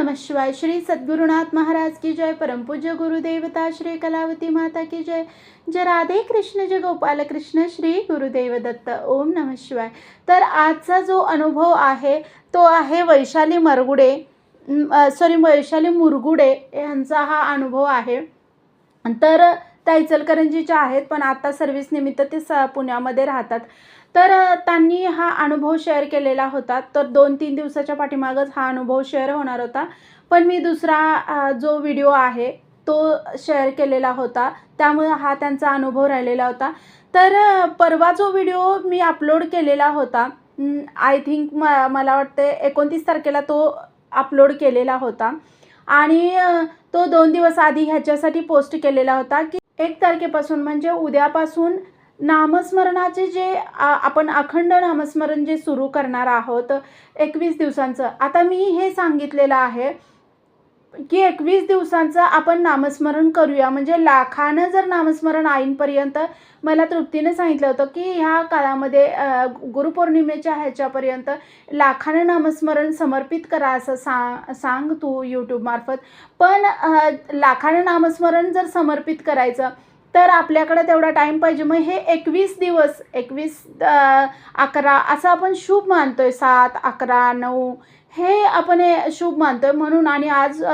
नमः शिवाय श्री सद्गुरुनाथ महाराज की जय। परमपूज्य गुरुदेवता श्री कलावती माता की जय। जय राधे कृष्ण जय गोपाल कृष्ण श्री गुरुदेव दत्त। ओम नमः शिवाय। तर आजचा जो अनुभव आहे तो आहे वैशाली मरगुडे सॉरी वैशाली मुरगुडे यांचा हा अनुभव आहे. तर त्या इचलकरंजीच्या आहेत पण आता सर्व्हिस निमित्त ते स पुण्यामध्ये राहतात. तर त्यांनी हा अनुभव शेअर केलेला होता. तर दोन तीन दिवसाच्या पाठीमागच हा अनुभव शेअर होणार होता. पण मी दुसरा जो व्हिडिओ आहे तो शेअर केलेला होता. त्यामुळे हा त्यांचा अनुभव राहिलेला होता. तर परवा जो व्हिडिओ मी अपलोड केलेला होता आय थिंक म मला वाटते एकोणतीस तारखेला तो अपलोड केलेला होता. आणि तो दोन दिवस आधी ह्याच्यासाठी पोस्ट केलेला होता की एक तारखेपासून म्हणजे उद्यापासून नामस्मरणाचे जे आपण अखंड नामस्मरण जे सुरू करणार आहोत एकवीस दिवसांचं. आता मी हे सांगितलेलं आहे की एकवीस दिवसांचं आपण नामस्मरण करूया. म्हणजे लाखानं जर नामस्मरण आईंपर्यंत मला तृप्तीने सांगितलं होतं की ह्या काळामध्ये गुरुपौर्णिमेच्या ह्याच्यापर्यंत लाखानं नामस्मरण समर्पित करा असं सांग सांग तू यूट्यूबमार्फत पण लाखानं नामस्मरण जर समर्पित करायचं तर आपल्याकडे तेवढा टाईम पाहिजे. मग हे एकवीस दिवस एकवीस अकरा असं आपण शुभ मानतो आहे सात अकरा नऊ हे आपण हे शुभ मानतो आहे म्हणून आणि आज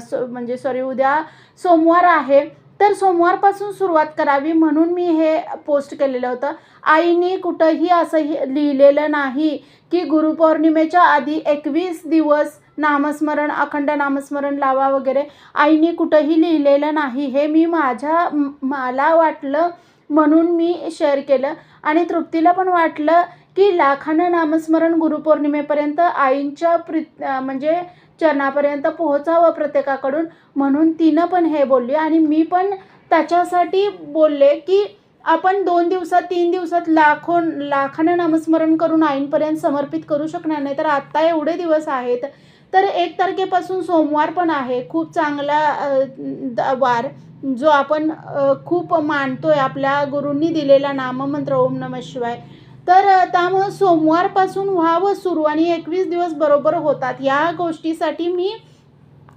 सो- म्हणजे सॉरी उद्या सोमवार आहे. तर सोमवारपासून सुरुवात करावी म्हणून मी हे पोस्ट केलेलं होतं. आईने कुठंही असं ही- लिहिलेलं नाही की गुरुपौर्णिमेच्या आधी एकवीस दिवस नामस्मरण अखंड नामस्मरण लावा वगैरे. आईने कुठंही लिहिलेलं नाही. हे मी माझ्या मला वाटलं म्हणून मी शेअर केलं. आणि तृप्तीला पण वाटलं की लाखानं नामस्मरण गुरुपौर्णिमेपर्यंत आईंच्या प्रि म्हणजे चरणापर्यंत पोहोचावं प्रत्येकाकडून म्हणून तिनं पण हे बोलली. आणि मी पण त्याच्यासाठी बोलले की आपण दोन दिवसात तीन दिवसात लाखो लाखानं नामस्मरण करून आईंपर्यंत समर्पित करू शकणार नाही. तर आत्ता एवढे दिवस आहेत तर एक तारखेपासून सोमवार पण आहे. खूप चांगला द- वार जो आपण खूप मानतोय. आपल्या गुरूंनी दिलेला नाममंत्र ओम नम शिवाय. तर त्यामुळं सोमवारपासून व्हावं सुरू आणि एकवीस दिवस बरोबर होतात. या गोष्टीसाठी मी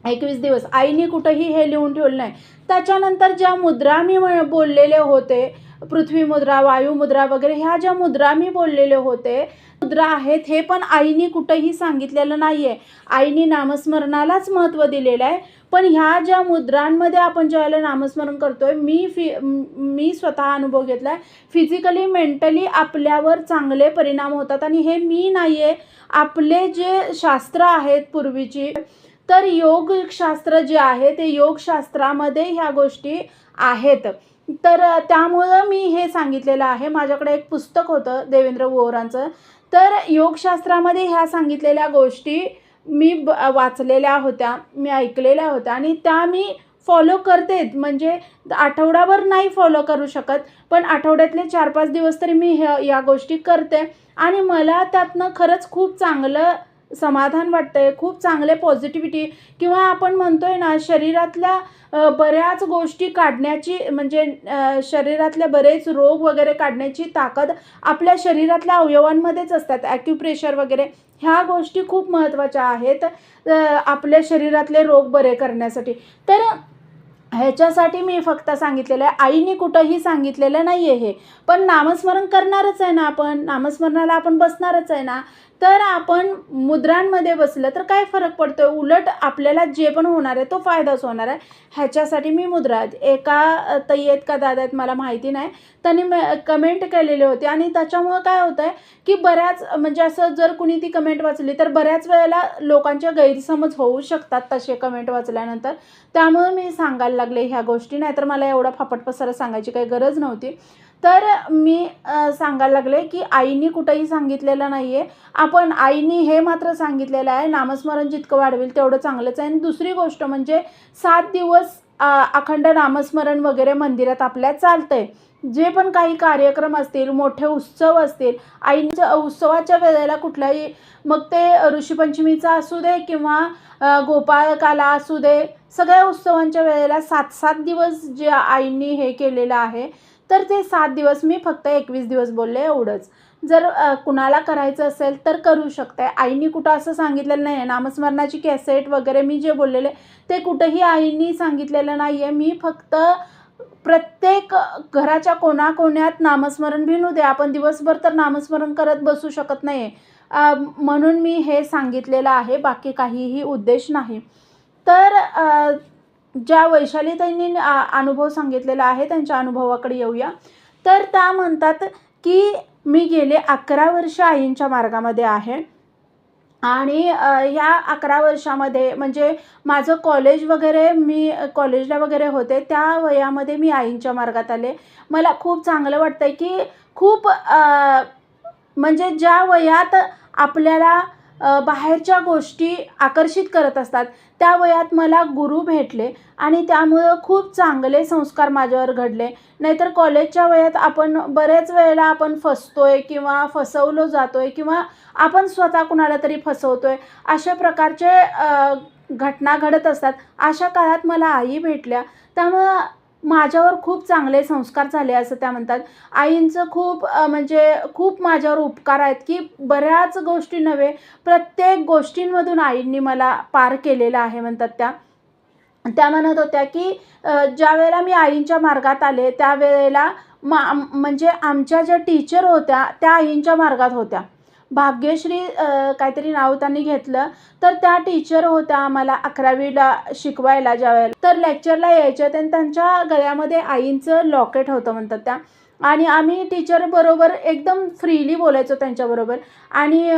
एकवीस दिवस. आईने कुठंही हे लिहून ठेवलं नाही. त्याच्यानंतर ज्या मुद्रा मी बोललेले होते पृथ्वी मुद्रा वायू मुद्रा वगैरे ह्या ज्या मुद्रा मी बोललेले होते मुद्रा आहेत हे पण आईने कुठंही सांगितलेलं नाही आहे आईने नामस्मरणालाच महत्त्व दिलेलं आहे. पण ह्या ज्या मुद्रांमध्ये आपण ज्यावेळेला नामस्मरण करतोय मी फि मी स्वतः अनुभव घेतला आहे फिजिकली मेंटली आपल्यावर चांगले परिणाम होतात. आणि हे मी नाही आहे आपले जे शास्त्र आहेत पूर्वीची तर योगशास्त्र जे आहे ते योगशास्त्रामध्ये ह्या गोष्टी आहेत. तर त्यामुळं मी हे सांगितलेलं आहे. माझ्याकडे एक पुस्तक होतं देवेंद्र वोरांचं तर योगशास्त्रामध्ये ह्या सांगितलेल्या गोष्टी मी ब वाचलेल्या होत्या मी ऐकलेल्या होत्या आणि त्या मी फॉलो करतेच. म्हणजे आठवडाभर नाही फॉलो करू शकत पण आठवड्यातले चार पाच दिवस तरी मी ह्या या गोष्टी करते. आणि मला त्यातनं खरंच खूप चांगलं समाधान वाटतंय खूप चांगले पॉझिटिव्हिटी किंवा आपण म्हणतोय ना शरीरातल्या बऱ्याच गोष्टी काढण्याची म्हणजे शरीरातले बरेच रोग वगैरे काढण्याची ताकद आपल्या शरीरातल्या अवयवांमध्येच असतात. ॲक्युप्रेशर वगैरे ह्या गोष्टी खूप महत्त्वाच्या आहेत आपल्या शरीरातले रोग बरे करण्यासाठी. तर ह्याच्यासाठी मी फक्त सांगितलेलं आहे आईने कुठंही सांगितलेलं नाही आहे हे. पण नामस्मरण करणारच आहे ना आपण नामस्मरणाला आपण बसणारच आहे ना. तर आपण मुद्रांमध्ये बसलं तर काय फरक पडतो आहे उलट आपल्याला जे पण होणार आहे तो फायदाच होणार आहे. ह्याच्यासाठी मी मुद्रा एका अ, आहेत का दादा आहेत मला माहिती नाही. त्यांनी म कमेंट केलेले होते आणि त्याच्यामुळं काय होतं आहे की बऱ्याच म्हणजे असं जर कुणी ती कमेंट वाचली तर बऱ्याच वेळेला लोकांच्या गैरसमज होऊ शकतात तसे कमेंट वाचल्यानंतर. त्यामुळं मी सांगायला लागले ह्या गोष्टी. नाहीतर मला एवढा फापट पसारा सांगायची काही गरज नव्हती. तर मी सांगायला लागले की आईनी कुठंही सांगितलेलं नाही आहे आपण आईनी हे मात्र सांगितलेलं आहे नामस्मरण जितकं वाढवेल तेवढं चांगलंच आहे. आणि दुसरी गोष्ट म्हणजे सात दिवस अखंड नामस्मरण वगैरे मंदिरात आपल्या चालतं आहे जे पण काही कार्यक्रम असतील मोठे उत्सव असतील आईच्या उत्सवाच्या वेळेला कुठल्याही मग ते ऋषीपंचमीचा असू दे किंवा गोपाळकाला असू दे सगळ्या उत्सवांच्या वेळेला सात सात दिवस जे आईंनी हे केलेलं आहे तर ते सात दिवस मी फक्त एकवीस दिवस बोलले एवढंच. जर कुणाला करायचं असेल तर करू शकते. आईनी कुठं असं सांगितलेलं नाही आहे नामस्मरणाची कॅसेट वगैरे मी जे बोललेले ते कुठंही आईनी सांगितलेलं नाही आहे मी फक्त प्रत्येक घराच्या कोणाकोण्यात नामस्मरण भिनू दे. आपण दिवसभर तर नामस्मरण करत बसू शकत नाही आहे म्हणून मी हे सांगितलेलं आहे. बाकी काहीही उद्देश नाही. तर ज्या वैशालीताईंनी त्यांनी अनुभव सांगितलेला आहे त्यांच्या अनुभवाकडे येऊया. तर त्या म्हणतात की मी गेले अकरा वर्ष आईंच्या मार्गामध्ये आहे. आणि ह्या अकरा वर्षामध्ये म्हणजे माझं कॉलेज वगैरे मी कॉलेजला वगैरे होते त्या वयामध्ये मी आईंच्या मार्गात आले. मला खूप चांगलं वाटतं आहे की खूप म्हणजे ज्या वयात आपल्याला बाहेरच्या गोष्टी आकर्षित करत असतात. त्या वयात मला गुरु भेटले आणि त्यामुळं खूप चांगले संस्कार माझ्यावर घडले. नाहीतर कॉलेजच्या वयात आपण बरेच वेळेला आपण फसतोय किंवा फसवलो जातोय किंवा आपण स्वतः कुणाला तरी फसवतोय अशा प्रकारचे घटना घडत असतात. अशा काळात मला आई भेटल्या. त्यामुळं माझ्यावर खूप चांगले संस्कार झाले असं त्या म्हणतात. आईंचं खूप म्हणजे खूप माझ्यावर उपकार आहेत की बऱ्याच गोष्टी नव्हे प्रत्येक गोष्टींमधून आईंनी मला पार केलेलं आहे म्हणतात त्या. त्या म्हणत होत्या की ज्यावेळेला ज्या वेळेला मी आईंच्या मार्गात आले त्यावेळेला मा म्हणजे आमच्या ज्या टीचर होत्या त्या आईंच्या मार्गात होत्या. भाग्यश्री काहीतरी नाव त्यांनी घेतलं. तर त्या टीचर होत्या आम्हाला अकरावीला शिकवायला ज्या वेळेला तर लेक्चरला यायच्या आणि त्यांच्या गळ्यामध्ये आईंचं लॉकेट होतं म्हणतात त्या. आणि आम्ही टीचरबरोबर एकदम फ्रीली बोलायचो त्यांच्याबरोबर. आणि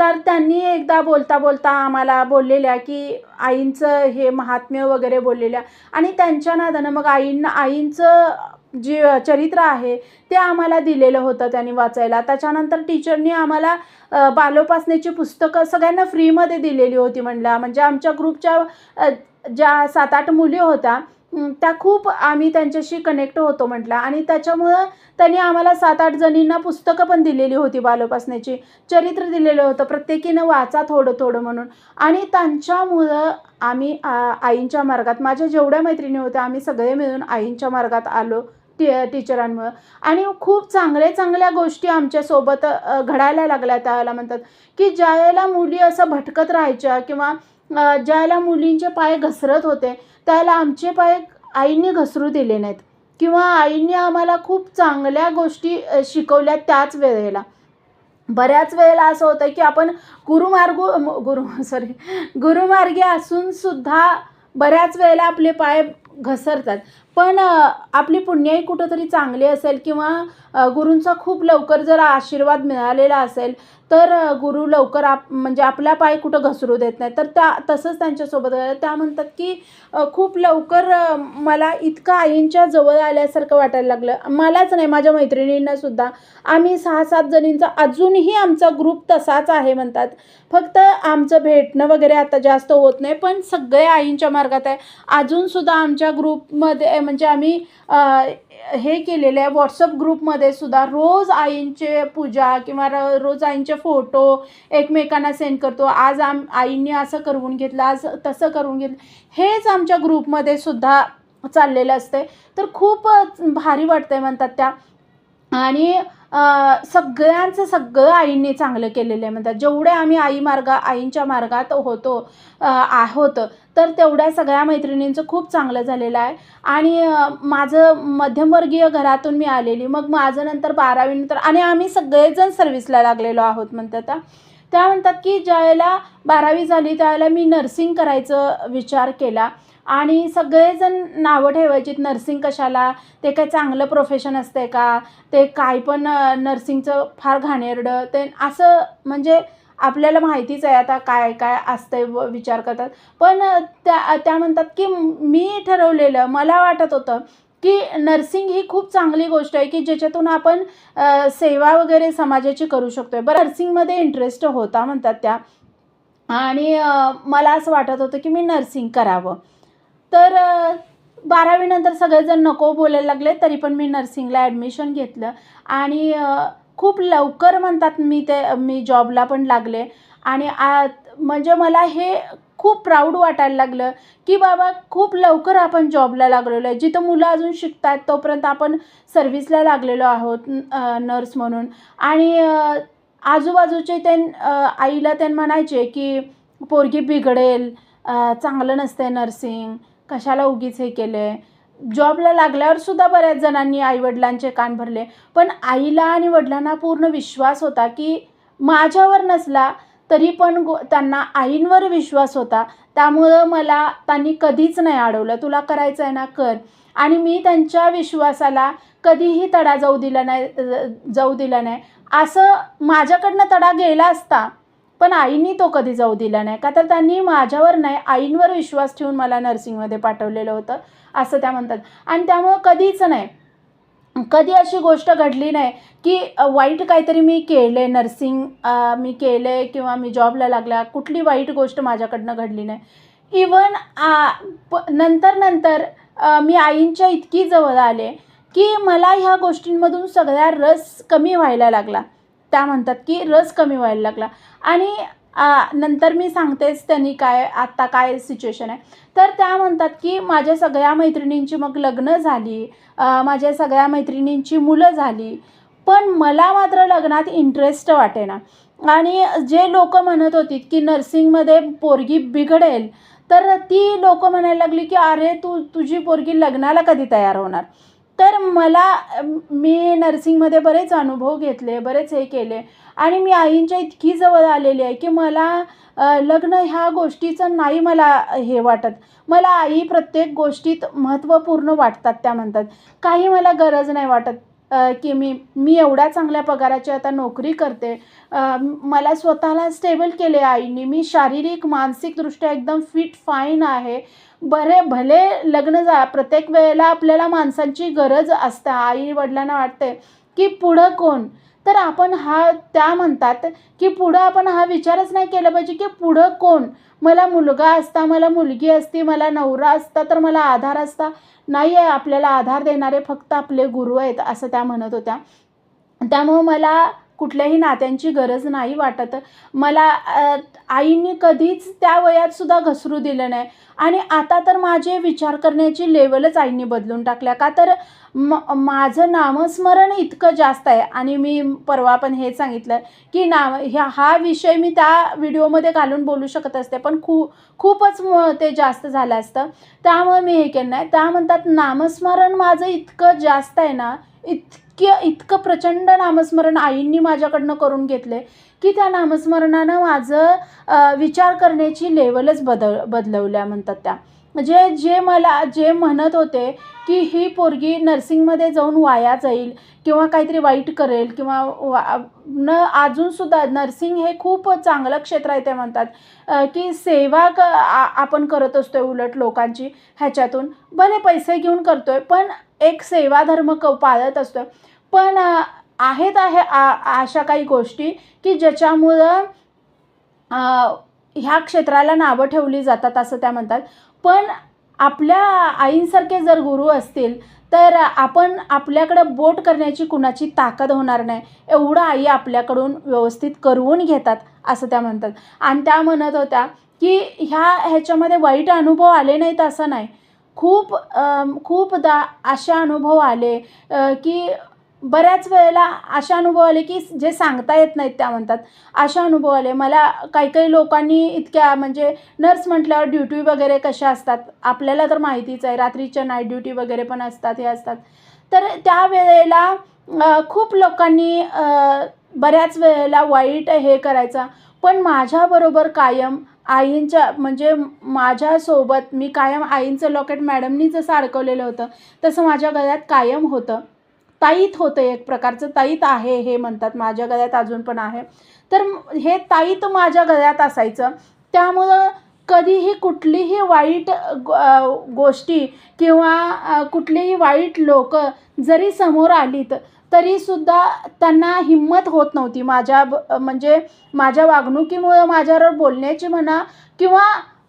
तर त्यांनी एकदा बोलता बोलता आम्हाला बोललेल्या की आईंचं हे महात्म्य वगैरे बोललेल्या. आणि त्यांच्या नादानं मग आईंना आईंचं जे चरित्र आहे ते आम्हाला दिलेलं होतं त्यांनी वाचायला. त्याच्यानंतर टीचरनी आम्हाला बालोपासनेची पुस्तकं सगळ्यांना फ्रीमध्ये दिलेली होती म्हणल्या म्हणजे आमच्या ग्रुपच्या ज्या सात आठ मुली होत्या त्या खूप आम्ही त्यांच्याशी कनेक्ट होतो म्हटलं. आणि त्याच्यामुळं त्यांनी आम्हाला सात आठ जणींना पुस्तकं पण दिलेली होती बालोपासनेची. चरित्र दिलेलं होतं प्रत्येकीनं वाचा थोडं थोडं म्हणून. आणि त्यांच्यामुळं आम्ही आ, आईंच्या मार्गात माझ्या जेवढ्या मैत्रिणी होत्या आम्ही सगळे मिळून आईंच्या मार्गात आलो. टी टीचरांमुळं. आणि खूप चांगल्या चांगल्या गोष्टी आमच्यासोबत घडायला लागल्या त्यावेळेला म्हणतात की ज्या वेळेला मुली असं भटकत राहायच्या किंवा ज्यावेळेला ज्या वेळेला मुलींचे पाय घसरत होते त्यावेळेला आमचे पाय आईने घसरू दिले नाहीत. किंवा आईने आम्हाला खूप चांगल्या गोष्टी शिकवल्या त्याच वेळेला. बऱ्याच वेळेला असं होतं की आपण गुरुमार्ग गुरु सॉरी गुरुमार्गी असून सुद्धा बऱ्याच वेळेला आपले पाय घसरतात. पण आपली पुण्याई कुठंतरी चांगली असेल किंवा गुरूंचा खूप लवकर जर आशीर्वाद मिळालेला असेल तर गुरु लवकर आप म्हणजे आपला पाय कुठं घसरू देत नाही. तर त्या तसंच त्यांच्यासोबत त्या म्हणतात की खूप लवकर मला इतकं आईंच्या जवळ आल्यासारखं वाटायला लागलं. मलाच नाही माझ्या मैत्रिणींना सुद्धा. आम्ही सहा सात जणींचा अजूनही आमचा ग्रुप तसाच आहे म्हणतात. फक्त आमचं भेटणं वगैरे आता जास्त होत नाही पण सगळे आईंच्या मार्गात आहे. अजूनसुद्धा आमच्या ग्रुपमध्ये म्हणजे आम्ही हे केलेलं आहे. व्हॉट्सअप ग्रुपमध्ये सुद्धा रोज आईंचे पूजा किंवा र रोज आईंचे फोटो एकमेकांना सेंड करतो. आज आम आईंनी असं करून घेतलं आज तसं करून घेतलं. हेच आमच्या ग्रुपमध्ये सुद्धा चाललेलं असते तर खूप भारी वाटतंय म्हणतात त्या. आणि सगळ्यांचं सगळं आईंनी चांगलं केलेलं आहे. म्हणतात जेवढे आम्ही आई मार्गा आईंच्या मार्गात होतो आहोत तर तेवढ्या सगळ्या मैत्रिणींचं खूप चांगलं झालेलं आहे. आणि माझं मध्यमवर्गीय घरातून मी आलेली. मग माझं नंतर बारावीनंतर आणि आम्ही सगळेजण सर्व्हिसला लागलेलो आहोत म्हणतात. त्या म्हणतात की ज्यावेळेला बारावी झाली त्यावेळेला मी नर्सिंग करायचं विचार केला. आणि सगळेजण नावं ठेवायची नर्सिंग कशाला? ते काय चांगलं प्रोफेशन असते का? ते काय पण नर्सिंगचं फार घाणेरडं. ते असं म्हणजे आपल्याला माहितीच आहे आता काय काय असतंय व विचार करतात. पण त्या त्या म्हणतात की मी ठरवलेलं मला वाटत होतं की नर्सिंग ही खूप चांगली गोष्ट आहे की ज्याच्यातून आपण सेवा वगैरे समाजाची करू शकतो आहे बरं नर्सिंगमध्ये इंटरेस्ट होता म्हणतात त्या. आणि मला असं वाटत होतं की मी नर्सिंग करावं. तर बारावीनंतर सगळेजण नको बोलायला लागले तरी पण मी नर्सिंगला ॲडमिशन घेतलं. आणि खूप लवकर म्हणतात मी ते मी जॉबला पण लागले. आणि आ म्हणजे मला हे खूप प्राऊड वाटायला लागलं की बाबा खूप लवकर आपण जॉबला लागलेलो आहे. जिथं मुलं अजून शिकत आहेत तोपर्यंत आपण सर्व्हिसला लागलेलो आहोत नर्स म्हणून. आणि आजूबाजूचे ते आईला ते म्हणायचे की पोरगी बिघडेल चांगलं नसते नर्सिंग कशाला उगीच हे केलं? आहे जॉबला लागल्यावर सुद्धा बऱ्याच जणांनी आईवडिलांचे कान भरले. पण आईला आणि वडिलांना पूर्ण विश्वास होता की माझ्यावर नसला तरी पण गो त्यांना आईंवर विश्वास होता. त्यामुळं मला त्यांनी कधीच नाही अडवलं. तुला करायचं आहे ना कर. आणि मी त्यांच्या विश्वासाला कधीही तडा जाऊ दिला नाही जाऊ दिला नाही. असं माझ्याकडनं तडा गेला असता पण आईनी तो कधी जाऊ दिला नाही. का तर त्यांनी माझ्यावर नाही आईंवर विश्वास ठेवून मला नर्सिंगमध्ये पाठवलेलं होतं असं त्या म्हणतात. आणि त्यामुळं कधीच नाही कधी अशी गोष्ट घडली नाही की वाईट काहीतरी मी केले नर्सिंग मी केले किंवा मी जॉबला लागला कुठली वाईट गोष्ट माझ्याकडनं घडली नाही. इवन प नंतर नंतर मी आईंच्या इतकी जवळ आले की मला ह्या गोष्टींमधून सगळ्या रस कमी व्हायला लागला. त्या म्हणतात की रस कमी व्हायला लागला. आणि नंतर मी सांगतेच त्यांनी काय आत्ता काय सिच्युएशन आहे. तर त्या म्हणतात की माझ्या सगळ्या मैत्रिणींची मग लग्न झाली माझ्या सगळ्या मैत्रिणींची मुलं झाली पण मला मात्र लग्नात इंटरेस्ट वाटेना. आणि जे लोक म्हणत होती की नर्सिंगमध्ये पोरगी बिघडेल तर ती लोक म्हणायला लागली की अरे तू तुझी पोरगी लग्नाला कधी तयार होणार? तर मला मी नर्सिंगमध्ये बरेच अनुभव घेतले बरेच हे केले. आणि मी आईंच्या इतकी जवळ आलेली आहे की मला लग्न ह्या गोष्टीचं नाही मला हे वाटत. मला आई प्रत्येक गोष्टीत महत्त्वपूर्ण वाटतात त्या म्हणतात. काही मला गरज नाही वाटत की मी मी एवढ्या चांगल्या पगाराची आता नोकरी करते. मला स्वतःला स्टेबल केले आईने. मी शारीरिक मानसिकदृष्ट्या एकदम फिट फाईन आहे. बरे भले लग्न जा प्रत्येक वेळेला आपल्याला माणसांची गरज असते आई वडिलांना वाटते की पुढं कोण? तर आपण हा त्या म्हणतात की पुढं आपण हा विचारच नाही केला पाहिजे की पुढं कोण? मला मुलगा असता मला मुलगी असती मला नवरा असता तर मला आधार असता? नाही आहे आपल्याला आधार देणारे फक्त आपले गुरु आहेत असं त्या म्हणत होत्या. त्यामुळं मला कुठल्याही नात्यांची गरज नाही वाटत. मला आईनी आईने कधीच त्या वयात सुद्धा घसरू दिलं नाही. आणि आता तर माझे विचार करण्याची लेवलच आईने बदलून टाकल्या. का तर म माझं नामस्मरण इतकं जास्त आहे. आणि मी परवा पण हे सांगितलं की नाम ह्या हा विषय मी त्या व्हिडिओमध्ये घालून बोलू शकत असते. पण खू खूपच ते जास्त झालं असतं. त्यामुळे मी हे केलं नाही. त्या म्हणतात नामस्मरण माझं इतकं जास्त आहे ना इतकं इतकं प्रचंड नामस्मरण आईंनी माझ्याकडनं करून घेतले की त्या नामस्मरणानं माझं विचार करण्याची लेवलच बदल बदलवल्या म्हणतात त्या. म्हणजे जे मला जे म्हणत होते की ही पोरगी नर्सिंगमध्ये जाऊन वाया जाईल किंवा काहीतरी वाईट करेल किंवा वा न अजूनसुद्धा नर्सिंग हे खूप चांगलं क्षेत्र आहे ते म्हणतात की सेवा क आपण करत असतो उलट लोकांची ह्याच्यातून. भले पैसे घेऊन करतो आहे पण एक सेवाधर्म क पाळत असतो पण आहेत आहे आ अशा काही गोष्टी की ज्याच्यामुळं ह्या क्षेत्राला नावं ठेवली जातात असं त्या म्हणतात. पण आपल्या आईंसारखे जर गुरु असतील तर आपण आपल्याकडं बोट करण्याची कुणाची ताकद होणार नाही. एवढं आई आपल्याकडून व्यवस्थित करवून घेतात असं त्या म्हणतात. आणि त्या म्हणत होत्या की ह्या ह्याच्यामध्ये वाईट अनुभव आले नाहीत असं नाही. खूप खूपदा असे अनुभव आले की बऱ्याच वेळेला असे अनुभव आले की जे सांगता येत नाहीत त्या म्हणतात. असे अनुभव आले. मला काही काही लोकांनी इतक्या म्हणजे नर्स म्हटल्यावर ड्युटी वगैरे कशा असतात? आपल्याला तर माहितीच आहे. रात्रीच्या नाईट ड्युटी वगैरे पण असतात हे असतात. तर त्या वेळेला खूप लोकांनी बऱ्याच वेळेला वाईट हे करायचा पण माझ्याबरोबर कायम आईंच्या म्हणजे माझ्यासोबत मी कायम आईंचं लॉकेट मॅडमनी जसं अडकवलेलं होतं. तसं माझ्या गळ्यात कायम होतं. ताईत होतं एक प्रकारचं. ताईत आहे हे म्हणतात. माझ्या गळ्यात अजून पण आहे. तर हे ताईत माझ्या गळ्यात असायचं. त्यामुळं कधीही कुठलीही वाईट गोष्टी किंवा कुठलीही वाईट लोक जरी समोर आलीत तरीसुद्धा त्यांना हिंमत होत नव्हती. माझ्या ब- म्हणजे माझ्या वागणुकीमुळं माझ्यावर बोलण्याची म्हणा किंवा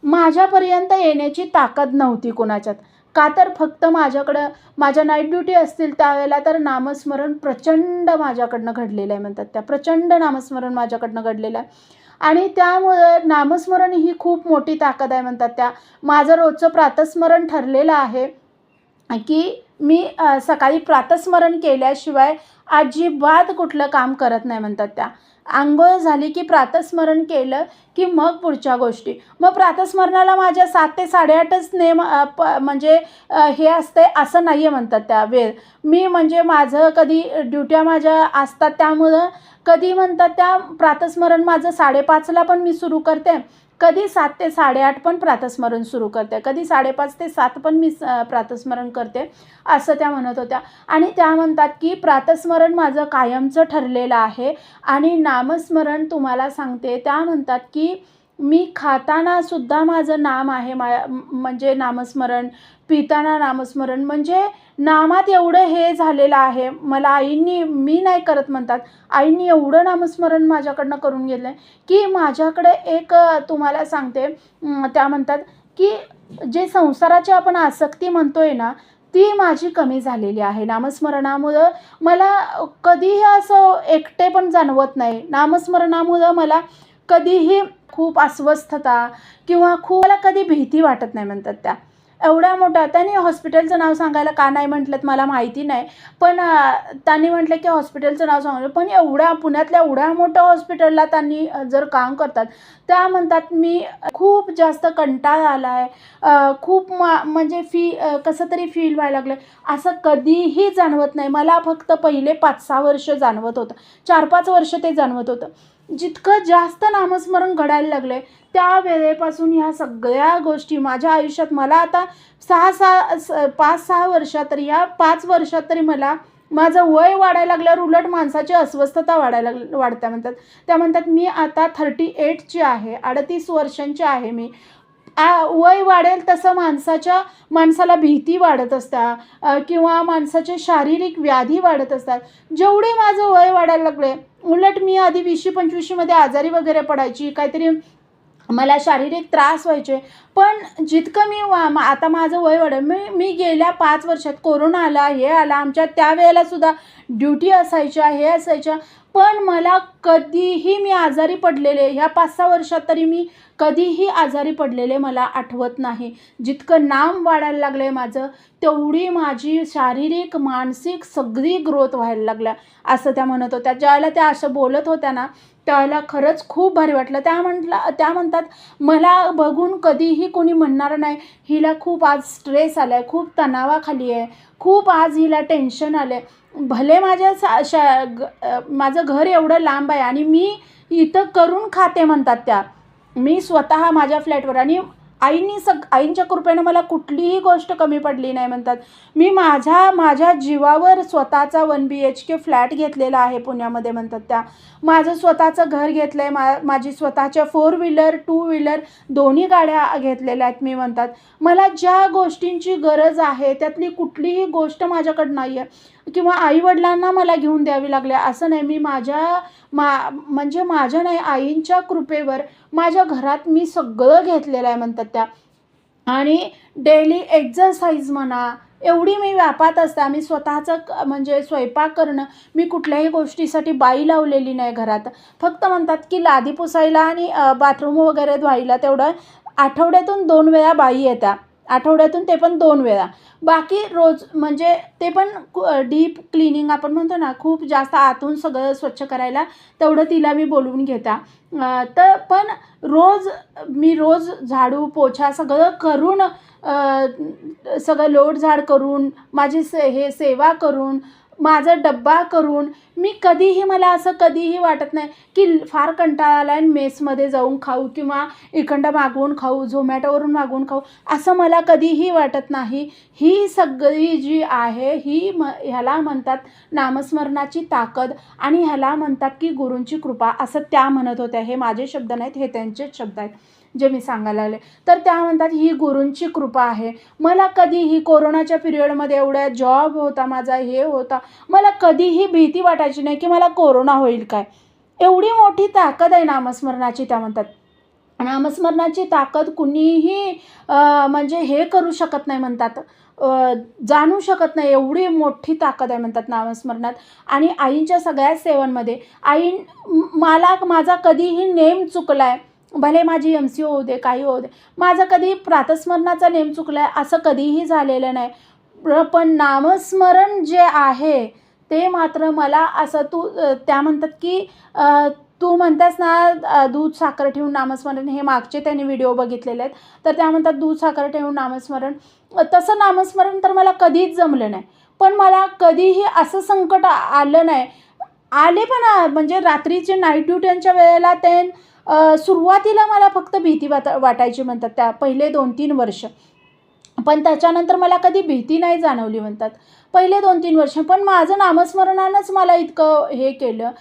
माझ्यापर्यंत येण्याची ताकद नव्हती कोणाच्यात. का तर फक्त माझ्याकडं माझ्या नाईट ड्युटी असतील त्यावेळेला तर नामस्मरण प्रचंड माझ्याकडनं घडलेलं आहे म्हणतात. त्या प्रचंड नामस्मरण माझ्याकडनं घडलेलं आहे. आणि त्यामुळं नामस्मरण ही खूप मोठी ताकद आहे म्हणतात त्या. माझं रोजचं प्रातस्मरण ठरलेलं आहे. की मी सकाळी प्रातस्मरण केल्याशिवाय अजिबात कुठलं काम करत नाही म्हणतात त्या. आंघोळ झाली की प्रातस्मरण केलं की मग पुढच्या गोष्टी. मग प्रातस्मरणाला माझ्या सात ते साडेआठच नेम प म्हणजे हे असते असं नाही आहे म्हणतात त्या वेळ. मी म्हणजे माझं कधी ड्युट्या माझ्या असतात त्यामुळं कधी म्हणतात त्या प्रातस्मरण माझं साडेपाचला पण मी सुरू करते. कधी सात ते साडेआठ पण प्रातस्मरण सुरू करते कधी साडेपाच ते सात पण मी स- प्रातस्मरण करते असं त्या म्हणत होत्या. आणि त्या म्हणतात की प्रातस्मरण माझं कायमचं ठरलेलं आहे आणि नामस्मरण तुम्हाला सांगते. त्या म्हणतात की मी खाताना सुद्धा माझं नाम आहे मा म्हणजे नामस्मरण पिताना नामस्मरण म्हणजे नामात एवढं हे झालेलं आहे. मला आईंनी मी नाही करत म्हणतात आईंनी एवढं नामस्मरण माझ्याकडनं करून घेतलं आहे की माझ्याकडे एक तुम्हाला सांगते त्या म्हणतात की जे संसाराची आपण आसक्ती म्हणतोय ना ती माझी कमी झालेली आहे. नामस्मरणामुळं मला कधीही असं एकटे पण जाणवत नाही. नामस्मरणामुळं मला कधीही खूप अस्वस्थता किंवा खूप मला कधी भीती वाटत नाही म्हणतात त्या. एवढ्या मोठ्या त्यांनी हॉस्पिटलचं नाव सांगायला का नाही म्हटलं मला माहिती नाही. पण त्यांनी म्हटलं की हॉस्पिटलचं नाव सांगलं पण एवढ्या पुण्यातल्या एवढ्या मोठ्या हॉस्पिटलला त्यांनी जर काम करतात त्या म्हणतात मी खूप जास्त कंटाळा आला आहे खूप मा म्हणजे फी कसं तरी फील व्हायला लागलं असं कधीही जाणवत नाही. मला फक्त पहिले पाच सहा वर्ष जाणवत होतं. चार पाच वर्ष ते जाणवत होतं. जितकं जास्त नामस्मरण घडायला लागलं त्या वेळेपासून ह्या सगळ्या गोष्टी माझ्या आयुष्यात मला आता सहा सहा स पाच सहा वर्षात तरी या पाच वर्षात तरी मला माझं वय वाढायला लागल्यावर उलट माणसाची अस्वस्थता वाढायला लाग- वाढत्या म्हणतात. त्या म्हणतात मी आता थर्टी एटची आहे अडतीस वर्षांची आहे मी. आ वय वाढेल तसं माणसाच्या माणसाला भीती वाढत असतात किंवा माणसाचे शारीरिक व्याधी वाढत असतात. जेवढे माझं वय वाढायला लागले उलट मी आधी वीसशे पंचवीसशेमध्ये आजारी वगैरे पडायची काहीतरी मला शारीरिक त्रास व्हायचे. पण जितकं मी वा मा- आता माझं वय वाढेल मी मी गेल्या पाच वर्षात कोरोना आला हे आला आमच्या त्यावेळेला सुद्धा ड्युटी असायच्या हे असायच्या. पण मला कधीही मी आजारी पडलेले ह्या पाच सहा वर्षात तरी मी कधीही आजारी पडलेले मला आठवत नाही. जितकं नाम वाढायला लागलं आहे माझं तेवढी माझी शारीरिक मानसिक सगळी ग्रोथ व्हायला लागल्या असं त्या म्हणत होत्या. ज्यावेळेला त्या असं बोलत होत्या ना त्यावेळेला खरंच खूप भारी वाटलं. त्या म्हटलं त्या म्हणतात मला बघून कधीही कोणी म्हणणार नाही. हिला खूप आज स्ट्रेस आला आहे खूप तणावाखाली आहे. खूप आज हिला टेन्शन आलं आहे भले माझ्या सा शा ग- माझं घर एवढं लांब आहे आणि मी इथं करून खाते म्हणतात त्या. मी स्वतः माझ्या फ्लॅटवर आणि आईनी सग आईंच्या कृपेनं मला कुठलीही गोष्ट कमी पडली नाही म्हणतात. मी माझ्या माझ्या जीवावर स्वतःचा one B H K flat घेतलेला आहे पुण्यामध्ये म्हणतात त्या. माझं स्वतःचं घर घेतलं आहे मा माझी स्वतःच्या फोर व्हीलर टू व्हीलर दोन्ही गाड्या घेतलेल्या आहेत मी म्हणतात. मला ज्या गोष्टींची गरज आहे त्यातली कुठलीही गोष्ट माझ्याकडं नाही आहे किंवा आईवडिलांना मला घेऊन द्यावी लागले असं नाही मी माझ्या मा म्हणजे माझ्या नाही आईंच्या कृपेवर माझ्या घरात मी सगळं घेतलेलं आहे म्हणतात त्या. आणि डेली एक्झरसाईज म्हणा एवढी मी व्यापात असते. आम्ही स्वतःचं क- म्हणजे स्वयंपाक करणं मी कुठल्याही गोष्टीसाठी बाई लावलेली नाही घरात. फक्त म्हणतात की लादी पुसायला आणि बाथरूम वगैरे धुवायला तेवढं आठवड्यातून दोन वेळा बाई येत्या. आठवड्यातून ते पण दोन वेळा. बाकी रोज म्हणजे ते पण डीप क्लिनिंग आपण म्हणतो ना खूप जास्त आतून सगळं स्वच्छ करायला तेवढं तिला मी बोलवून घेता. तर पण रोज मी रोज झाडू पोछा सगळं करून सगळं लोट झाड करून माझी से हे सेवा करून माझा डब्बा करून मी कधीही मला असं कधीही वाटत नाही की फार कंटाळा आला आहे मेसमध्ये जाऊन खाऊ किंवा इकडं मागवून खाऊ झोमॅटोवरून मागवून खाऊ असं मला कधीही वाटत नाही. ही सगळी जी आहे ही म ह्याला म्हणतात नामस्मरणाची ताकद आणि ह्याला म्हणतात की गुरूंची कृपा असं त्या म्हणत होत्या. हे माझे शब्द नाहीत हे त्यांचेच शब्द आहेत. जे मी सांगायला लागले. तर त्या म्हणतात ही गुरूंची कृपा आहे. मला कधीही कोरोनाच्या पिरियडमध्ये एवढ्या जॉब होता माझा हे होता. मला कधीही भीती वाटायची नाही की मला कोरोना होईल काय. एवढी मोठी ताकद आहे नामस्मरणाची त्या म्हणतात. नामस्मरणाची ताकद कुणीही म्हणजे हे करू शकत नाही म्हणतात. जाणू शकत नाही. एवढी मोठी ताकद आहे म्हणतात नामस्मरणात. आणि आईंच्या सगळ्या सेवांमध्ये आई मला माझा कधीही नेम चुकला आहे भले माझी एम सी होऊ दे काही होऊ दे. माझं कधी प्रातस्मरणाचा नेम चुकला आहे असं कधीही झालेलं नाही. पण नामस्मरण जे आहे ते मात्र मला असं तू त्या म्हणतात की तू म्हणतेस ना दूध साखर ठेवून नामस्मरण हे मागचे त्यांनी व्हिडिओ बघितलेले आहेत. तर त्या म्हणतात दूध साखर ठेवून नामस्मरण. तसं नामस्मरण तर मला कधीच जमलं नाही. पण मला कधीही असं संकट आलं नाही. आले पण म्हणजे रात्रीचे नाईट ड्युट्यांच्या वेळेला ते सुरुवातीला मला फक्त भीती वाट वाटायची म्हणतात त्या पहिले दोन तीन वर्ष. पण त्याच्यानंतर मला कधी भीती नाही जाणवली म्हणतात. पहिले दोन तीन वर्ष. पण माझं नामस्मरणानंच मला इतकं हे केलं.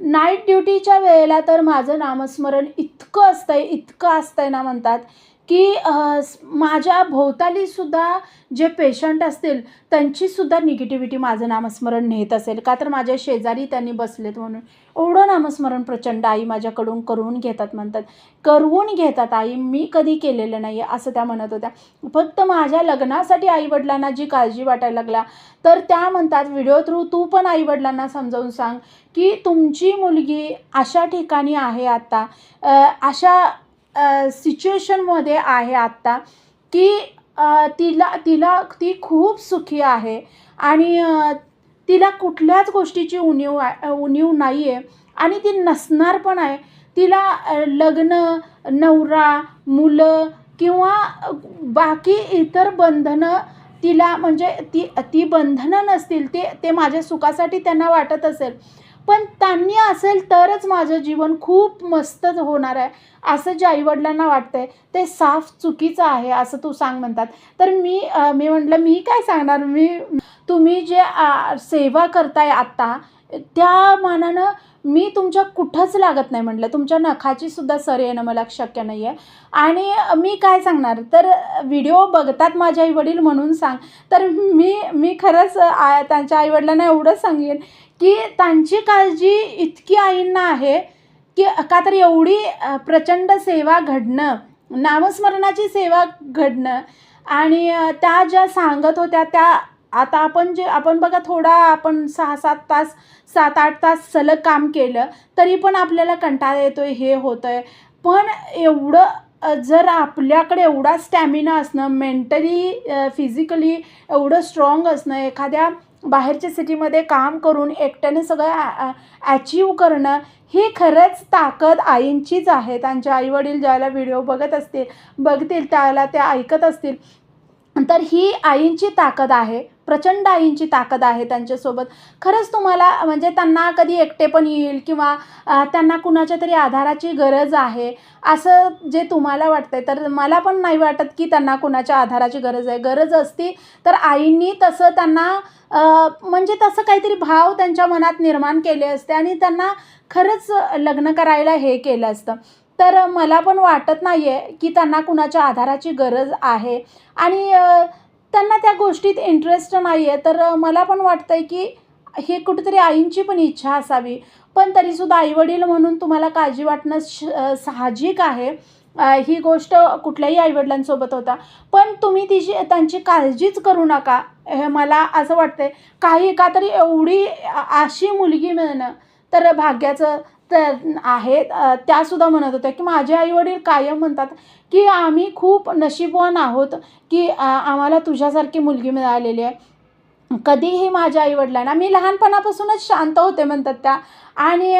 नाईट ड्युटीच्या वेळेला तर माझं नामस्मरण इतकं असतंय इतकं असतंय ना म्हणतात की माझ्या भोवतालीसुद्धा जे पेशंट असतील त्यांचीसुद्धा निगेटिव्हिटी माझं नामस्मरण नेत असेल. का तर माझ्या शेजारी त्यांनी बसलेत म्हणून. एवढं नामस्मरण प्रचंड आई माझ्याकडून करून घेतात म्हणतात करवून घेतात आई मी कधी केलेलं नाही आहे असं त्या म्हणत होत्या. फक्त माझ्या लग्नासाठी आईवडिलांना जी काळजी वाटायला लागला तर त्या म्हणतात व्हिडिओ थ्रू तू पण आईवडिलांना समजावून सांग की तुमची मुलगी अशा ठिकाणी आहे आत्ता अशा सिच्युएशनमध्ये आहे आत्ता की तिला तिला ती खूप सुखी आहे आणि तिला कुठल्याच गोष्टीची उणीव उणीव नाही आहे आणि ती नसणार पण आहे. तिला लग्न नवरा मुलं किंवा बाकी इतर बंधनं तिला म्हणजे ती ती बंधनं नसतील ते ते माझ्या सुखासाठी त्यांना वाटत असेल. पण त्यांनी असेल तरच माझं जीवन खूप मस्तच होणार आहे. असं जे आईवडिलांना वाटतंय ते साफ चुकीचं आहे असं तू सांग म्हणतात. तर मी मी म्हटलं मी काय सांगणार? मी तुम्ही जे सेवा करताय आत्ता त्या मानानं मी तुमच्या कुठंच लागत नाही म्हटलं. तुमच्या नखाची सुद्धा सर येणं मला शक्य नाही आहे आणि मी काय सांगणार? तर व्हिडिओ बघतात माझे आईवडील म्हणून सांग. तर मी मी खरंच आ, त्यांच्या आईवडिलांना एवढंच सांगेन की त्यांची काळजी इतकी आईंना आहे की का तर एवढी प्रचंड सेवा घडणं नामस्मरणाची सेवा घडणं आणि त्या ज्या सांगत होत्या त्या आता आपण जे आपण बघा थोडा आपण सहा सात तास सात आठ तास सलग काम केलं तरी पण आपल्याला कंटाळा येतो आहे हे होतं आहे पण एवढं जर आपल्याकडे एवढा स्टॅमिना असणं मेंटली फिजिकली एवढं स्ट्रॉंग असणं एखाद्या बाहेरच्या सिटीमध्ये काम करून एकट्याने सगळं ॲचीव करणं ही खरंच ताकद आईंचीच आहे. त्यांच्या आईवडील ज्याला व्हिडिओ बघत असतील बघतील त्याला त्या ऐकत असतील तर ही आईंची ताकद आहे प्रचंड आईंची ताकद आहे त्यांच्यासोबत. खरंच तुम्हाला म्हणजे त्यांना कधी एकटेपण येईल किंवा त्यांना कुणाच्या तरी आधाराची गरज आहे असं जे तुम्हाला वाटतंय तर मला पण नाही वाटत की त्यांना कुणाच्या आधाराची गरज आहे. गरज असती तर आईंनी तसं त्यांना म्हणजे तसं काहीतरी भाव त्यांच्या मनात निर्माण केले असते आणि त्यांना खरंच लग्न करायला हे केलं असतं. तर मला पण वाटत नाही आहे की त्यांना कुणाच्या आधाराची गरज आहे. आणि त्यांना त्या गोष्टीत इंटरेस्ट नाही आहे तर मला पण वाटतं आहे की हे कुठेतरी आईंची पण इच्छा असावी. पण तरीसुद्धा आईवडील म्हणून तुम्हाला काळजी वाटणं श साहजिक आहे. ही गोष्ट कुठल्याही आईवडिलांसोबत होता. पण तुम्ही तिची त्यांची काळजीच करू नका हे मला असं वाटतं आहे काही का तरी एवढी अशी मुलगी मिळणं तर भाग्याचं तर आहे. त्यासुद्धा म्हणत होत्या की माझे आईवडील कायम म्हणतात की आम्ही खूप नशीबवान आहोत की आम्हाला तुझ्यासारखी मुलगी मिळालेली आहे. कधीही माझ्या आईवडिलांना मी लहानपणापासूनच शांत होते म्हणतात त्या. आणि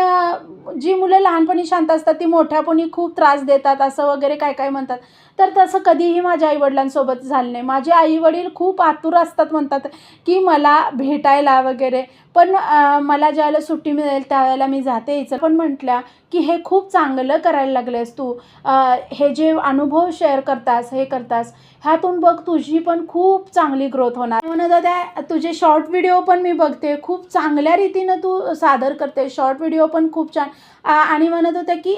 जी मुलं लहानपणी शांत असतात ती मोठ्यापणी खूप त्रास देतात असं वगैरे काय काय म्हणतात. तर तसं कधीही माझ्या आईवडिलांसोबत झालं नाही. माझे आईवडील खूप आतुर असतात म्हणतात की मला भेटायला वगैरे. पण मला ज्यावेळेला सुट्टी मिळेल त्यावेळेला मी जाते हिचं पण म्हटल्या की हे खूप चांगलं करायला लागलेस तू. हे जे अनुभव शेअर करतास हे करतास ह्यातून बघ तुझी पण खूप चांगली ग्रोथ होणार. म्हणत त्या तुझे शॉर्ट व्हिडिओ पण मी बघते. खूप चांगल्या रीतीनं तू सादर करते शॉर्ट शॉर्ट व्हिडिओ पण खूप छान. आणि म्हणत होत्या की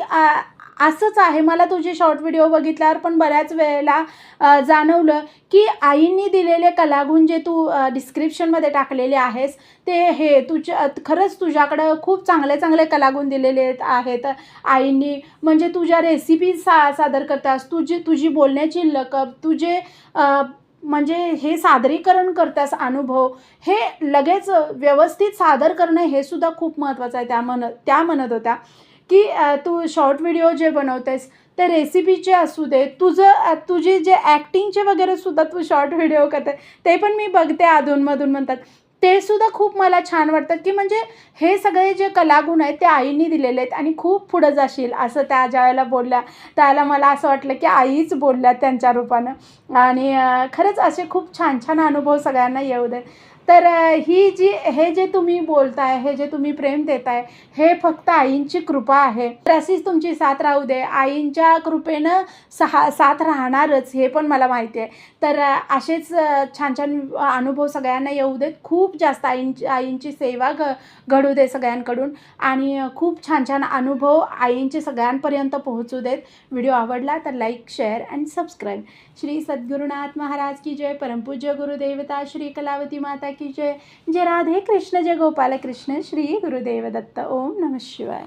असंच आहे. मला तुझे शॉर्ट व्हिडिओ बघितल्यावर पण बऱ्याच वेळेला जाणवलं की आईंनी दिलेले कलागुण जे तू डिस्क्रिप्शनमध्ये टाकलेले आहेस ते हे तुझ्या खरंच तुझ्याकडं खूप चांगले चांगले कलागुण दिलेले आहेत. आईंनी म्हणजे तुझ्या रेसिपी सा सादर करतास. तुझी तुझी बोलण्याची लकब तुझे म्हणजे हे सादरीकरण करतास अनुभव हे लगेच व्यवस्थित सादर करणं हे सुद्धा खूप महत्त्वाचं आहे. त्या मन त्या म्हणत होत्या की तू शॉर्ट व्हिडिओ जे बनवतेस ते रेसिपीचे असू दे. तुझं तुझी जे ॲक्टिंगचे वगैरे सुद्धा तू शॉर्ट व्हिडिओ करते ते पण मी बघते अधूनमधून म्हणतात. ते सुद्धा खूप मला छान वाटतं की म्हणजे हे सगळे जे कलागुण आहेत ते आईने दिलेले आहेत आणि खूप पुढं जाशील असं त्या ज्या वेळेला बोलल्या त्यावेळेला मला असं वाटलं की आईच बोलल्या त्यांच्या रूपानं. आणि खरंच असे खूप छान छान अनुभव सगळ्यांना येऊ देत. तर ही जी हे जे तुम्ही बोलताय हे जे तुम्ही प्रेम देताय हे फक्त आईंची कृपा आहे. तर अशीच तुमची साथ राहू दे. आईंच्या कृपेनं सहा साथ राहणारच हे पण मला माहिती आहे. तर असेच छान छान अनुभव सगळ्यांना येऊ देत. खूप जास्त आईंची आईंची सेवा घ घडू दे सगळ्यांकडून. आणि खूप छान छान अनुभव आईंचे सगळ्यांपर्यंत पोहोचू देत. व्हिडिओ आवडला तर like share and subscribe. Shri Sadgurunath Maharaj की जय परमपूज्य गुरुदेवता श्री कलावती माता की जय जय राधे कृष्ण जय गोपाल कृष्ण श्री गुरुदेव दत्त ओम नमः शिवाय।